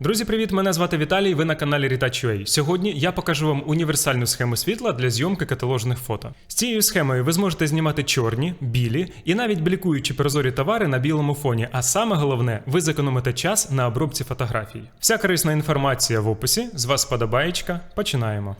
Друзі, привіт! Мене звати Віталій. Ви на каналі Rita.ua. Сьогодні я покажу вам універсальну схему світла для зйомки каталожних фото. З цією схемою ви зможете знімати чорні, білі і навіть блікуючі прозорі товари на білому фоні. А саме головне, ви зекономите час на обробці фотографій. Вся корисна інформація в описі. З вас подобаєчка. Починаємо.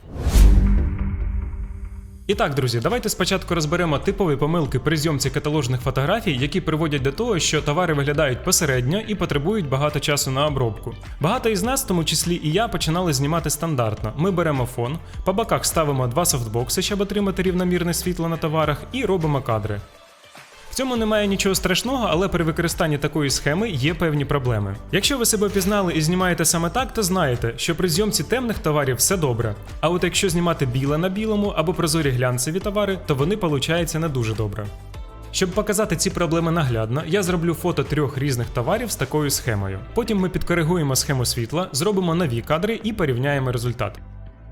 І так, друзі, давайте спочатку розберемо типові помилки при зйомці каталожних фотографій, які приводять до того, що товари виглядають посередньо і потребують багато часу на обробку. Багато із нас, в тому числі і я, починали знімати стандартно. Ми беремо фон, по боках ставимо два софтбокси, щоб отримати рівномірне світло на товарах, і робимо кадри. В цьому немає нічого страшного, але при використанні такої схеми є певні проблеми. Якщо ви себе пізнали і знімаєте саме так, то знаєте, що при зйомці темних товарів все добре. А от якщо знімати біле на білому або прозорі глянцеві товари, то вони получаються не дуже добре. Щоб показати ці проблеми наглядно, я зроблю фото трьох різних товарів з такою схемою. Потім ми підкоригуємо схему світла, зробимо нові кадри і порівняємо результат.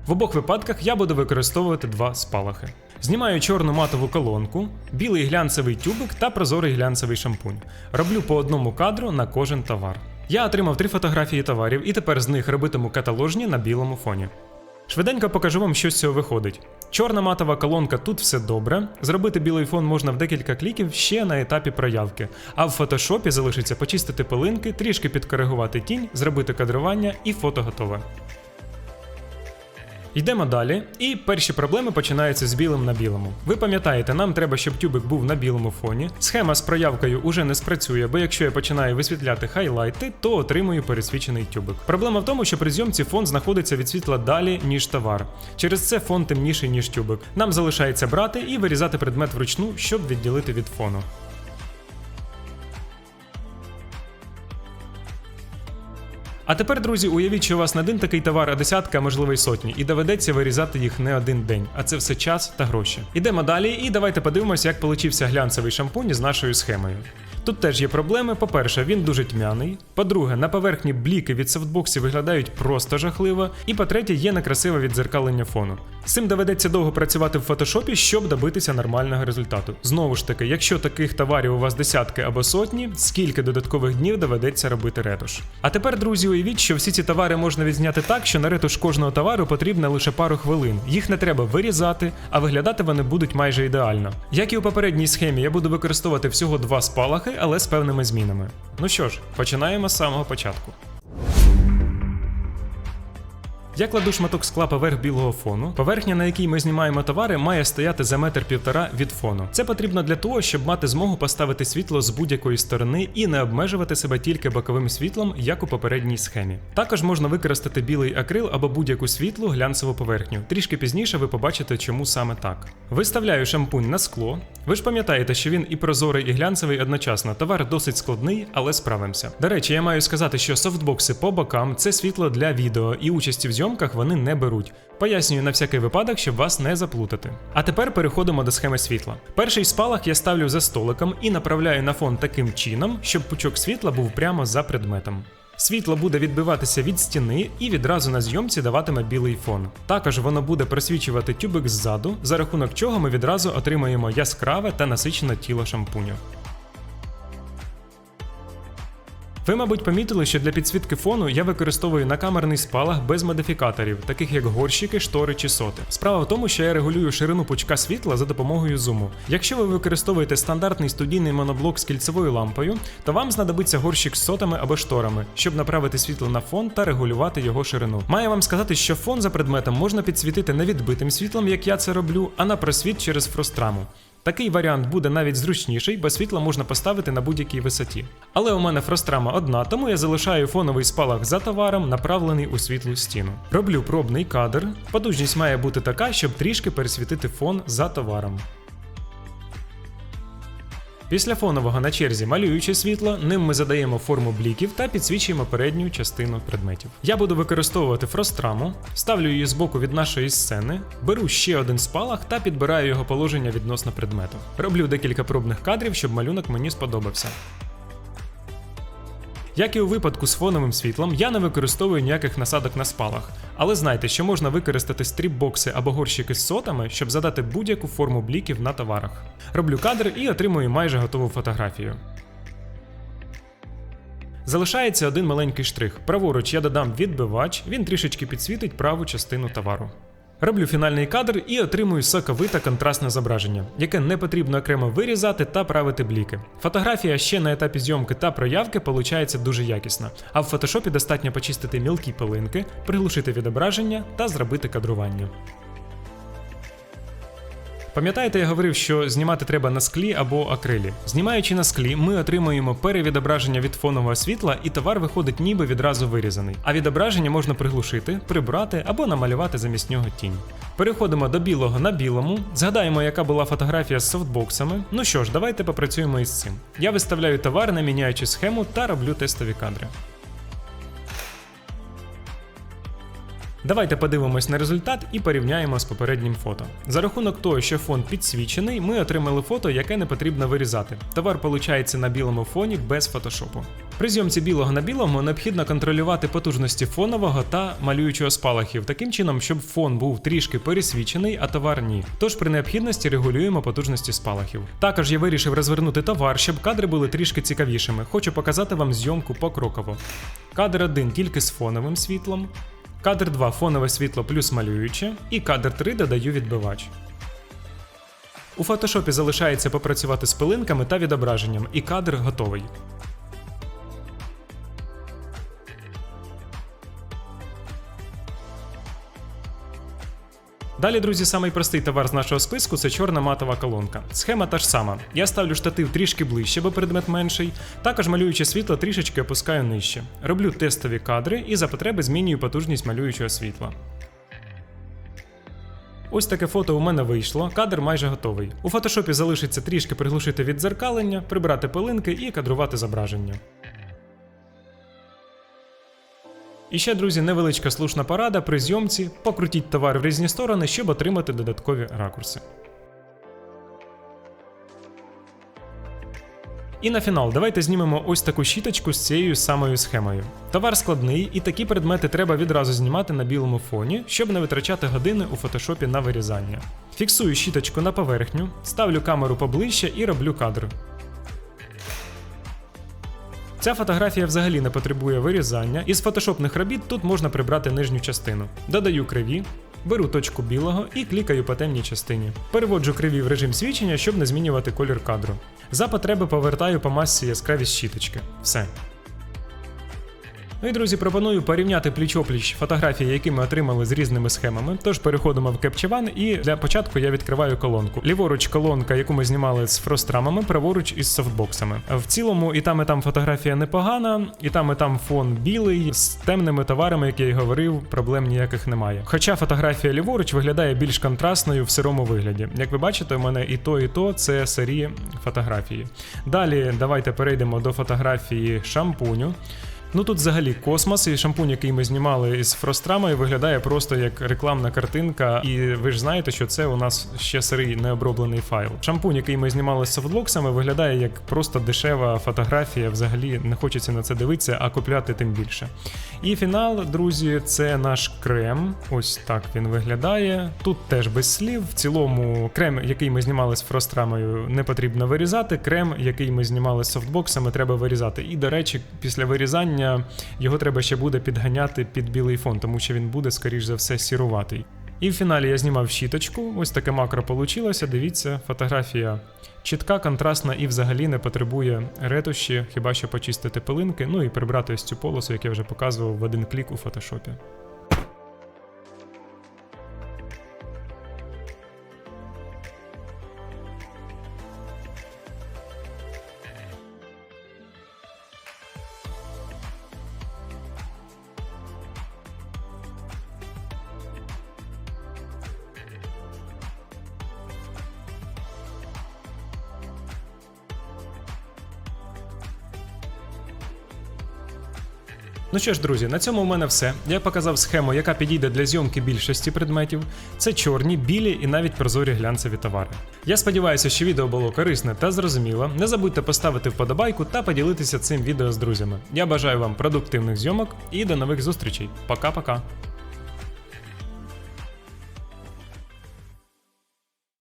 В обох випадках я буду використовувати два спалахи. Знімаю чорну матову колонку, білий глянцевий тюбик та прозорий глянцевий шампунь. Роблю по одному кадру на кожен товар. Я отримав три фотографії товарів і тепер з них робитиму каталожні на білому фоні. Швиденько покажу вам, що з цього виходить. Чорна матова колонка тут все добре. Зробити білий фон можна в декілька кліків ще на етапі проявки. А в фотошопі залишиться почистити пилинки, трішки підкоригувати тінь, зробити кадрування і фото готове. Йдемо далі, і перші проблеми починаються з білим на білому. Ви пам'ятаєте, нам треба, щоб тюбик був на білому фоні. Схема з проявкою уже не спрацює, бо якщо я починаю висвітляти хайлайти, то отримую пересвічений тюбик. Проблема в тому, що при зйомці фон знаходиться від світла далі, ніж товар. Через це фон темніший, ніж тюбик. Нам залишається брати і вирізати предмет вручну, щоб відділити від фону. А тепер, друзі, уявіть, що у вас не один такий товар, а десятка, а можливо й сотні, і доведеться вирізати їх не один день, а це все час та гроші. Ідемо далі, і давайте подивимося, як получився глянцевий шампунь з нашою схемою. Тут теж є проблеми. По-перше, він дуже тьмяний. По-друге, на поверхні бліки від софтбоксів виглядають просто жахливо. І по-третє, є некрасиве віддзеркалення фону. З цим доведеться довго працювати в фотошопі, щоб добитися нормального результату. Знову ж таки, якщо таких товарів у вас десятки або сотні, скільки додаткових днів доведеться робити ретуш. А тепер, друзі, уявіть, що всі ці товари можна відзняти так, що на ретуш кожного товару потрібно лише пару хвилин. Їх не треба вирізати, а виглядати вони будуть майже ідеально. Як і у попередній схемі, я буду використовувати всього два спалахи, але з певними змінами. Ну що ж, починаємо з самого початку. Я кладу шматок скла поверх білого фону. Поверхня, на якій ми знімаємо товари, має стояти за метр півтора від фону. Це потрібно для того, щоб мати змогу поставити світло з будь-якої сторони і не обмежувати себе тільки боковим світлом, як у попередній схемі. Також можна використати білий акрил або будь-яку світлу глянцеву поверхню. Трішки пізніше ви побачите, чому саме так. Виставляю шампунь на скло. Ви ж пам'ятаєте, що він і прозорий, і глянцевий одночасно. Товар досить складний, але справимося. До речі, я маю сказати, що софтбокси по бокам це світло для відео, і участі в зйомках вони не беруть. Пояснюю на всякий випадок, щоб вас не заплутати. А тепер переходимо до схеми світла. Перший спалах я ставлю за столиком і направляю на фон таким чином, щоб пучок світла був прямо за предметом. Світло буде відбиватися від стіни і відразу на зйомці даватиме білий фон. Також воно буде просвічувати тюбик ззаду, за рахунок чого ми відразу отримаємо яскраве та насичене тіло шампуню. Ви, мабуть, помітили, що для підсвітки фону я використовую накамерний спалах без модифікаторів, таких як горщики, штори чи соти. Справа в тому, що я регулюю ширину пучка світла за допомогою зуму. Якщо ви використовуєте стандартний студійний моноблок з кільцевою лампою, то вам знадобиться горщик з сотами або шторами, щоб направити світло на фон та регулювати його ширину. Маю вам сказати, що фон за предметом можна підсвітити не відбитим світлом, як я це роблю, а на просвіт через фростраму. Такий варіант буде навіть зручніший, бо світло можна поставити на будь-якій висоті. Але у мене фрострама одна, тому я залишаю фоновий спалах за товаром, направлений у світлу стіну. Роблю пробний кадр. Подужність має бути така, щоб трішки пересвітити фон за товаром. Після фонового на черзі малююче світло, ним ми задаємо форму бліків та підсвічуємо передню частину предметів. Я буду використовувати фростраму, ставлю її збоку від нашої сцени, беру ще один спалах та підбираю його положення відносно предмету. Роблю декілька пробних кадрів, щоб малюнок мені сподобався. Як і у випадку з фоновим світлом, я не використовую ніяких насадок на спалах, але знайте, що можна використати стріп-бокси або горщики з сотами, щоб задати будь-яку форму бліків на товарах. Роблю кадр і отримую майже готову фотографію. Залишається один маленький штрих. Праворуч я додам відбивач, він трішечки підсвітить праву частину товару. Роблю фінальний кадр і отримую соковите контрастне зображення, яке не потрібно окремо вирізати та правити бліки. Фотографія ще на етапі зйомки та проявки получається дуже якісна, а в фотошопі достатньо почистити мілкі пилинки, приглушити відображення та зробити кадрування. Пам'ятаєте, я говорив, що знімати треба на склі або акрилі. Знімаючи на склі, ми отримуємо перевідображення від фонового світла, і товар виходить ніби відразу вирізаний. А відображення можна приглушити, прибрати або намалювати замість нього тінь. Переходимо до білого на білому. Згадаємо, яка була фотографія з софтбоксами. Ну що ж, давайте попрацюємо із цим. Я виставляю товар, не міняючи схему, та роблю тестові кадри. Давайте подивимось на результат і порівняємо з попереднім фото. За рахунок того, що фон підсвічений, ми отримали фото, яке не потрібно вирізати. Товар получається на білому фоні без фотошопу. При зйомці білого на білому необхідно контролювати потужності фонового та малюючого спалахів, таким чином, щоб фон був трішки пересвічений, а товар ні. Тож при необхідності регулюємо потужності спалахів. Також я вирішив розвернути товар, щоб кадри були трішки цікавішими. Хочу показати вам зйомку покроково. Кадр 1 тільки з фоновим світлом. Кадр 2 фонове світло плюс малююче, і кадр 3 додаю відбивач. У фотошопі залишається попрацювати з пилинками та відображенням, і кадр готовий. Далі, друзі, самий простий товар з нашого списку це чорна матова колонка. Схема та ж сама. Я ставлю штатив трішки ближче, бо предмет менший. Також малююче світло трішечки опускаю нижче. Роблю тестові кадри і за потреби змінюю потужність малюючого світла. Ось таке фото у мене вийшло, кадр майже готовий. У фотошопі залишиться трішки приглушити віддзеркалення, прибрати пилинки і кадрувати зображення. І ще, друзі, невеличка слушна порада при зйомці. Покрутіть товар в різні сторони, щоб отримати додаткові ракурси. І на фінал давайте знімемо ось таку щіточку з цією самою схемою. Товар складний, і такі предмети треба відразу знімати на білому фоні, щоб не витрачати години у фотошопі на вирізання. Фіксую щіточку на поверхню, ставлю камеру поближче і роблю кадр. Ця фотографія взагалі не потребує вирізання, із фотошопних робіт тут можна прибрати нижню частину. Додаю криві, беру точку білого і клікаю по темній частині. Переводжу криві в режим свічення, щоб не змінювати колір кадру. За потреби повертаю по масі яскравість щіточки. Все. Ну і друзі, пропоную порівняти пліч-опліч фотографії, які ми отримали з різними схемами. Тож переходимо в Capture і для початку я відкриваю колонку. Ліворуч колонка, яку ми знімали з фрострамами, праворуч із софтбоксами. В цілому і там, і там фотографія непогана, і там, і там фон білий з темними товарами, як я й говорив, проблем ніяких немає. Хоча фотографія ліворуч виглядає більш контрастною в сирому вигляді. Як ви бачите, у мене і то, і то це сирі фотографії. Далі давайте перейдемо до фотографії шампуню. Ну тут взагалі космос, і шампунь, який ми знімали із фрострамою, виглядає просто як рекламна картинка. І ви ж знаєте, що це у нас ще сирий необроблений файл. Шампунь, який ми знімали з софтбоксами, виглядає як просто дешева фотографія. Взагалі не хочеться на це дивитися, а купляти тим більше. І фінал, друзі, це наш крем. Ось так він виглядає. Тут теж без слів. В цілому, крем, який ми знімали з фрострамою, не потрібно вирізати. Крем, який ми знімали з софтбоксами, треба вирізати. І, до речі, після вирізання його треба ще буде підганяти під білий фон, тому що він буде, скоріш за все, сіруватий. І в фіналі я знімав щіточку, ось таке макро получилося. Дивіться, фотографія чітка, контрастна і взагалі не потребує ретуші, хіба що почистити пилинки, ну і прибрати ось цю полосу, як я вже показував в один клік у фотошопі. Ну що ж, друзі, на цьому у мене все. Я показав схему, яка підійде для зйомки більшості предметів. Це чорні, білі і навіть прозорі глянцеві товари. Я сподіваюся, що відео було корисне та зрозуміло. Не забудьте поставити вподобайку та поділитися цим відео з друзями. Я бажаю вам продуктивних зйомок і до нових зустрічей. Пока-пока.